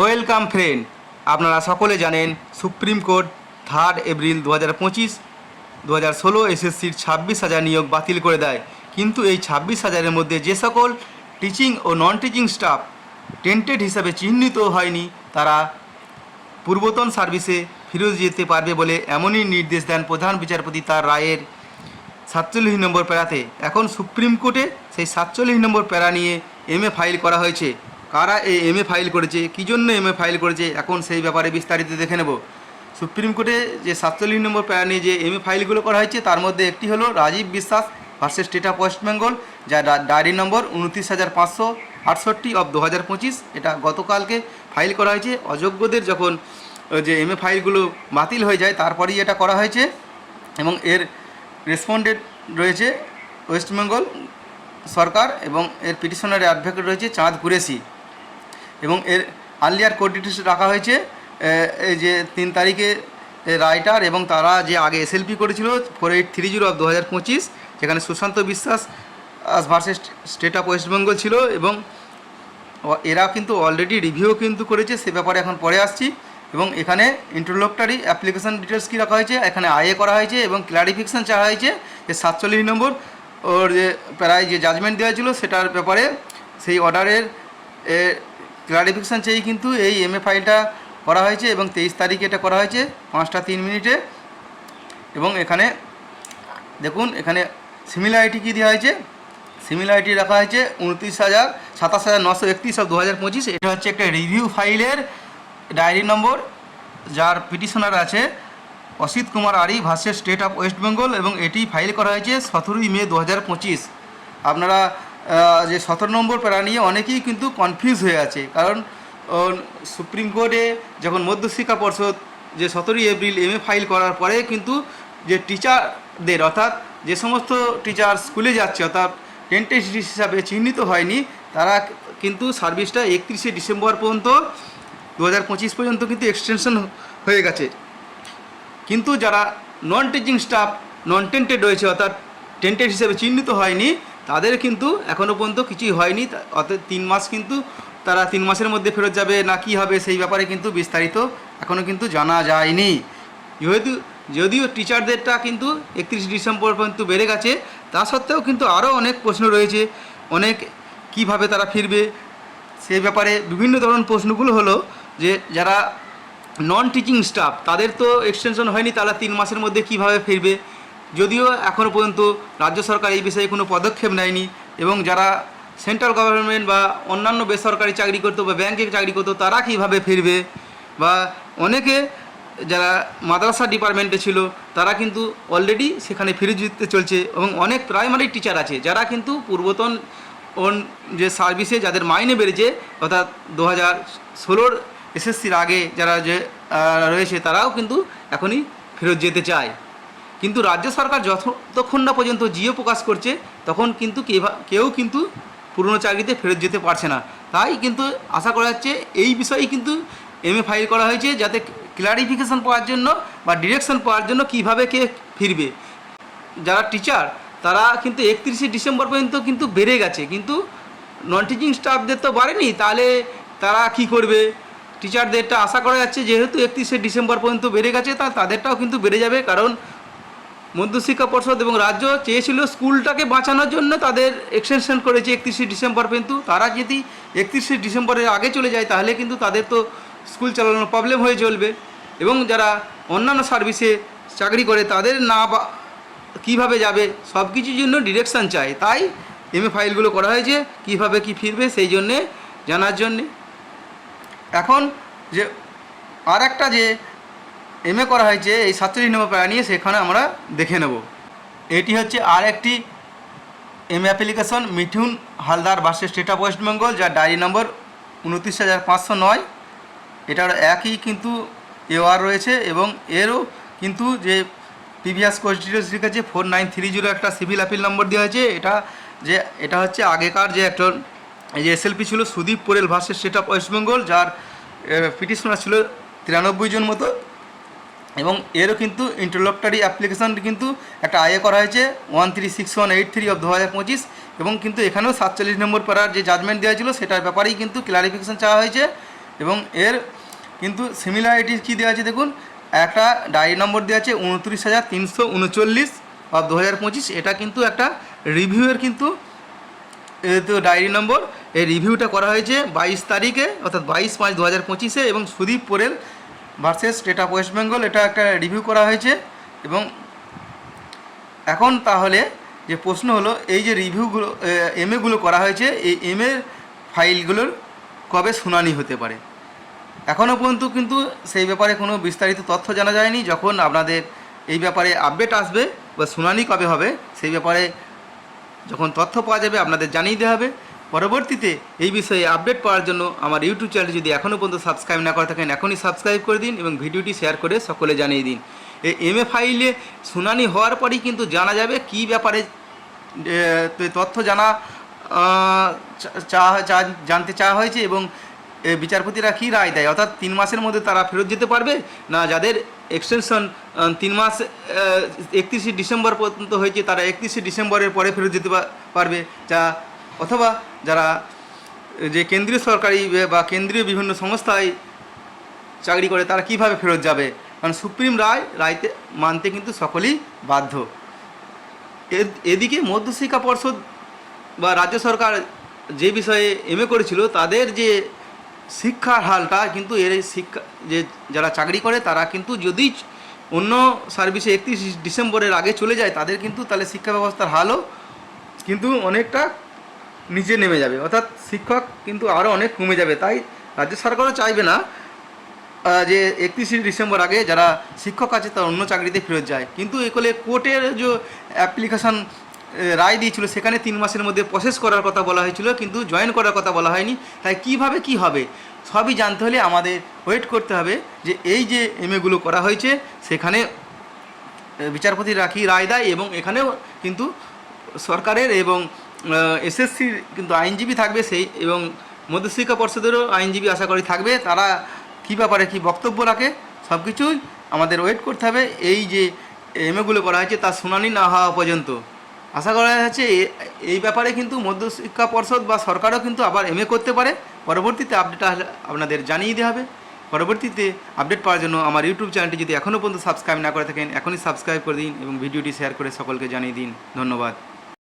Welcome friend, আপনারা সকলে জানেন সুপ্রিম কোর্ট থার্ড এপ্রিল দু হাজার পঁচিশ দু হাজার ষোলো এসএসসির ছাব্বিশ হাজার নিয়োগ বাতিল করে দেয়। কিন্তু এই ছাব্বিশ হাজারের মধ্যে যে সকল টিচিং ও নন টিচিং স্টাফ টেন্টেড হিসাবে চিহ্নিত হয়নি, তারা পূর্বতন সার্ভিসে ফিরে যেতে পারবে বলে এমনই নির্দেশ দেন প্রধান বিচারপতি তার রায়ের সাতচল্লিশ নম্বর প্যারাতে। এখন সুপ্রিম কোর্টে সেই সাতচল্লিশ নম্বর প্যারা নিয়ে এমএ ফাইল করা হয়েছে। কারা এই এমএ ফাইল করেছে? কী জন্য এমএ ফাইল করেছে? এখন সেই ব্যাপারে বিস্তারিত দেখে নেব। সুপ্রিম কোর্টে যে সাতচল্লিশ নম্বর প্যারা নিয়ে যে এমএ ফাইলগুলো করা হয়েছে, তার মধ্যে একটি হলো রাজীব বিশ্বাস ভার্সেস স্টেট অফ বেঙ্গল যা ডায়েরি নম্বর উনত্রিশ হাজার পাঁচশো আটষট্টি অব দু হাজার পঁচিশ। এটা গতকালকে ফাইল করা হয়েছে। অযোগ্যদের যখন যে এমএ ফাইলগুলো বাতিল হয়ে যায়, তারপরেই এটা করা হয়েছে এবং এর রেসপন্ডেন্ট রয়েছে ওয়েস্ট বেঙ্গল সরকার এবং এর পিটিশনারের অ্যাডভোকেট রয়েছে চাঁদ কুরেশি। এবং এর আর্লিয়ার কোর্ট ডিটেলস রাখা হয়েছে এই যে তিন তারিখে রাইটার এবং তারা যে আগে এসএলপি করেছিল four eight three zero of দু হাজার পঁচিশ যেখানে Sushanta Biswas versus state of West Bengal ছিল এবং এরা কিন্তু অলরেডি রিভিউ কিন্তু করেছে, সে ব্যাপারে এখন পরে আসছি। এবং এখানে ইন্টারলোকটারি অ্যাপ্লিকেশান ডিটেলস কী রাখা হয়েছে, এখানে আইএ করা হয়েছে এবং ক্লারিফিকেশান চাওয়া হয়েছে যে সাতচল্লিশ নম্বর ওর যে প্রায় যে জাজমেন্ট দেওয়া ছিল, সেটার ব্যাপারে সেই অর্ডারের ক্লারিফিকেশান চেয়ে কিন্তু এই এমএ ফাইলটা করা হয়েছে এবং তেইশ তারিখে এটা করা হয়েছে, পাঁচটা তিন মিনিটে। এবং এখানে দেখুন, এখানে সিমিলারিটি কী দেওয়া হয়েছে? সিমিলারিটি রাখা হয়েছে উনত্রিশ হাজার, সাতাশ হাজার, নশো একত্রিশ দু হাজার পঁচিশ। এটা হচ্ছে একটা রিভিউ ফাইলের ডায়েরি নম্বর যার পিটিশনার আছে Asit Kumar Ari versus state of West Bengal এবং এটি ফাইল করা হয়েছে সতেরোই মে দু হাজার পঁচিশ। আপনারা যে সতেরো নম্বর প্যারা নিয়ে অনেকেই কিন্তু কনফিউজ হয়ে আছে। কারণ সুপ্রিম কোর্টে যখন মধ্যশিক্ষা পর্ষদ যে সতেরোই এপ্রিল এম ফাইল করার পরে কিন্তু যে টিচারদের অর্থাৎ যে সমস্ত টিচার স্কুলে যাচ্ছে, অর্থাৎ টেন্টেজ হিসাবে চিহ্নিত হয়নি, তারা কিন্তু সার্ভিসটা একত্রিশে ডিসেম্বর পর্যন্ত দু হাজার পঁচিশ পর্যন্ত কিন্তু এক্সটেনশন হয়ে গেছে। কিন্তু যারা non teaching staff non tainted রয়েছে, অর্থাৎ টেন্টেড হিসেবে চিহ্নিত হয়নি তাদের কিন্তু এখনও পর্যন্ত কিছুই হয়নি। অর্থাৎ তিন মাস কিন্তু তারা তিন মাসের মধ্যে ফেরত যাবে না কি হবে সেই ব্যাপারে কিন্তু বিস্তারিত এখনও কিন্তু জানা যায়নি। যেহেতু, যদিও টিচারদেরটা কিন্তু একত্রিশ ডিসেম্বর পর্যন্ত বেড়ে গেছে, তা সত্ত্বেও কিন্তু আরও অনেক প্রশ্ন রয়েছে। অনেক কীভাবে তারা ফিরবে? সেই ব্যাপারে বিভিন্ন ধরনের প্রশ্নগুলো হলো যে যারা নন টিচিং স্টাফ তাদের তো এক্সটেনশন হয়নি, তারা তিন মাসের মধ্যে কীভাবে ফিরবে? যদিও এখনও পর্যন্ত রাজ্য সরকার এই বিষয়ে কোনো পদক্ষেপ নেয়নি এবং যারা সেন্ট্রাল গভর্নমেন্ট বা অন্যান্য বেসরকারি চাকরি করতো বা ব্যাংকে চাকরি করতো, তারা কীভাবে ফিরবে? বা অনেকে যারা মাদ্রাসা ডিপার্টমেন্টে ছিল, তারা কিন্তু অলরেডি সেখানে ফিরে যেতে চলছে এবং অনেক প্রাইমারি টিচার আছে, যারা কিন্তু পূর্বতন ওন যে সার্ভিসে যাদের মাইনে বেড়েছে, অর্থাৎ দু হাজার ষোলোর এসএসসির আগে যারা যে রয়েছে, তারাও কিন্তু এখনই ফেরত যেতে চায়। কিন্তু রাজ্য সরকার যতক্ষণ না পর্যন্ত জিও প্রকাশ করছে, তখন কিন্তু কেউ কিন্তু পুরনো চাকরিতে ফেরত যেতে পারছে না। তাই কিন্তু আশা করা যাচ্ছে এই বিষয়েই কিন্তু এম এ ফাইল করা হয়েছে যাতে ক্লারিফিকেশন পাওয়ার জন্য বা ডিরেকশন পাওয়ার জন্য কীভাবে কে ফিরবে। যারা টিচার, তারা কিন্তু একত্রিশে ডিসেম্বর পর্যন্ত কিন্তু বেড়ে গেছে। কিন্তু নন টিচিং স্টাফদের তো বাড়েনি, তাহলে তারা কি করবে? টিচারদেরটা আশা করা যাচ্ছে যেহেতু একত্রিশে ডিসেম্বর পর্যন্ত বেড়ে গেছে, তা তাদেরটাও কিন্তু বেড়ে যাবে। কারণ মধ্যশিক্ষা পর্ষদ এবং রাজ্য চেয়েছিল স্কুলটাকে বাঁচানোর জন্য তাদের এক্সটেনশন করেছে একত্রিশে ডিসেম্বর পর্যন্ত তারা যদি একত্রিশে ডিসেম্বরের আগে চলে যায় তাহলে কিন্তু তাদের তো স্কুল চালানোর প্রবলেম হয়ে চলবে। এবং যারা অন্যান্য সার্ভিসে চাকরি করে তাদের না কীভাবে যাবে সব কিছুর জন্য ডিরেকশান চাই। তাই এমএ ফাইলগুলো করা হয়েছে, কীভাবে কি ফিরবে সেই জন্যে জানার জন্যে। এখন যে আর একটা যে এমএ করা হয়েছে, এই সাতচল্লিশ নম্বর প্যারা নিয়ে সেখানে আমরা দেখে নেব। এটি হচ্ছে আর একটি M application Mithun Haldar versus state of West Bengal যার ডায়েরি নম্বর উনত্রিশ হাজার পাঁচশো নয়। এটার একই কিন্তু এওয়ার রয়েছে এবং এরও কিন্তু যে প্রিভিয়াস কোর্স ডিটেলস লিখেছে ফোর নাইন থ্রি জিরো একটা সিভিল অ্যাপিল নম্বর দেওয়া হয়েছে। এটা যে, এটা হচ্ছে আগেকার যে একটা যে এসএলপি ছিল, Sudip Porel versus state of West Bengal যার পিটিশনার ছিল তিরানব্বই জন মতো। এবং এরও কিন্তু ইন্টারলকটারি অ্যাপ্লিকেশন কিন্তু একটা আয়ে করা হয়েছে one three six one eight three of দু হাজার পঁচিশ এবং কিন্তু এখানেও সাতচল্লিশ নম্বর পাড়ার যে জাজমেন্ট দেওয়া ছিল সেটার ব্যাপারেই কিন্তু ক্লারিফিকেশন চাওয়া হয়েছে এবং এর কিন্তু সিমিলারিটি কী দেওয়া আছে দেখুন, একটা ডায়েরি নম্বর দেওয়া আছে উনত্রিশ হাজার তিনশো উনচল্লিশ অফ দু হাজার পঁচিশ, এটা কিন্তু একটা রিভিউয়ের কিন্তু তো ডায়েরি নম্বর এই রিভিউটা করা হয়েছে বাইশ তারিখে, অর্থাৎ বাইশ পাঁচ দু হাজার পঁচিশে এবং Sudip Porel versus state of West Bengal এটা একটা রিভিউ করা হয়েছে। এবং এখন তাহলে যে প্রশ্ন হলো, এই যে রিভিউগুলো এমএগুলো করা হয়েছে, এই এমএর ফাইলগুলোর কবে শুনানি হতে পারে? এখনও পর্যন্ত কিন্তু সেই ব্যাপারে কোনো বিস্তারিত তথ্য জানা যায়নি। যখন আপনাদের এই ব্যাপারে আপডেট আসবে বা শুনানি কবে হবে, সেই ব্যাপারে যখন তথ্য পাওয়া যাবে, আপনাদের জানিয়ে দেওয়া হবে। পরবর্তীতে এই বিষয়ে আপডেট পাওয়ার জন্য আমার ইউটিউব চ্যানেল যদি এখনও পর্যন্ত সাবস্ক্রাইব না করে থাকেন, এখনই সাবস্ক্রাইব করে দিন এবং ভিডিওটি শেয়ার করে সকলে জানিয়ে দিন। এই এম এ ফাইলে শুনানি হওয়ার পরই কিন্তু জানা যাবে কী ব্যাপারে তথ্য জানা জানতে চাওয়া হয়েছে এবং বিচারপতিরা কী রায় দেয়? অর্থাৎ তিন মাসের মধ্যে তারা ফেরত যেতে পারবে না যাদের এক্সটেনশন তিন মাস একত্রিশে ডিসেম্বর পর্যন্ত হয়েছে, তারা একত্রিশে ডিসেম্বরের পরে ফেরত যেতে পারবে, যা অথবা যারা যে কেন্দ্রীয় সরকারি বা কেন্দ্রীয় বিভিন্ন সংস্থায় চাকরি করে, তারা কীভাবে ফেরত যাবে? কারণ সুপ্রিম রায়, রায়তে মানতে কিন্তু সকলেই বাধ্য। এদিকে মধ্যশিক্ষা পর্ষদ বা রাজ্য সরকার যে বিষয়ে এমএ করেছিল, তাদের যে শিক্ষার হালটা কিন্তু এর শিক্ষা, যে যারা চাকরি করে, তারা কিন্তু যদি অন্য সার্ভিসে একত্রিশ ডিসেম্বরের আগে চলে যায়, তাদের কিন্তু তাহলে শিক্ষা ব্যবস্থার হালও কিন্তু অনেকটা নিচে নেমে যাবে। অর্থাৎ শিক্ষক কিন্তু আরও অনেক কমে যাবে। তাই রাজ্য সরকারও চাইবে না যে একত্রিশে ডিসেম্বর আগে যারা শিক্ষক আছে তারা অন্য চাকরিতে ফেরত যায়। কিন্তু এগুলো কোর্টের যে অ্যাপ্লিকেশন রায় দিয়েছিল, সেখানে তিন মাসের মধ্যে প্রসেস করার কথা বলা হয়েছিল, কিন্তু জয়েন করার কথা বলা হয়নি। তাই কীভাবে কি হবে, সবই জানতে হলে আমাদের ওয়েট করতে হবে যে এই যে এমএগুলো করা হয়েছে, সেখানে বিচারপতি রাখি রায় দেয় এবং এখানেও কিন্তু সরকারের এবং এসএসসির কিন্তু আইনজীবী থাকবে সেই এবং মধ্যশিক্ষা পর্ষদেরও আইনজীবী আশা করি থাকবে। তারা কী ব্যাপারে কী বক্তব্য রাখে সব কিছুই আমাদের ওয়েট করতে হবে। এই যে এমএগুলো করা হয়েছে তার শুনানি না হওয়া পর্যন্ত। আশা করা যাচ্ছে এই ব্যাপারে কিন্তু মধ্যশিক্ষা পর্ষদ বা সরকারও কিন্তু আবার এমএ করতে পারে। পরবর্তীতে আপডেট আপনাদের জানিয়ে দেওয়া হবে। পরবর্তীতে আপডেট পাওয়ার জন্য আমার ইউটিউব চ্যানেলটি যদি এখনও পর্যন্ত সাবস্ক্রাইব না করে থাকেন, এখনই সাবস্ক্রাইব করে দিন এবং ভিডিওটি শেয়ার করে সকলকে জানিয়ে দিন। ধন্যবাদ।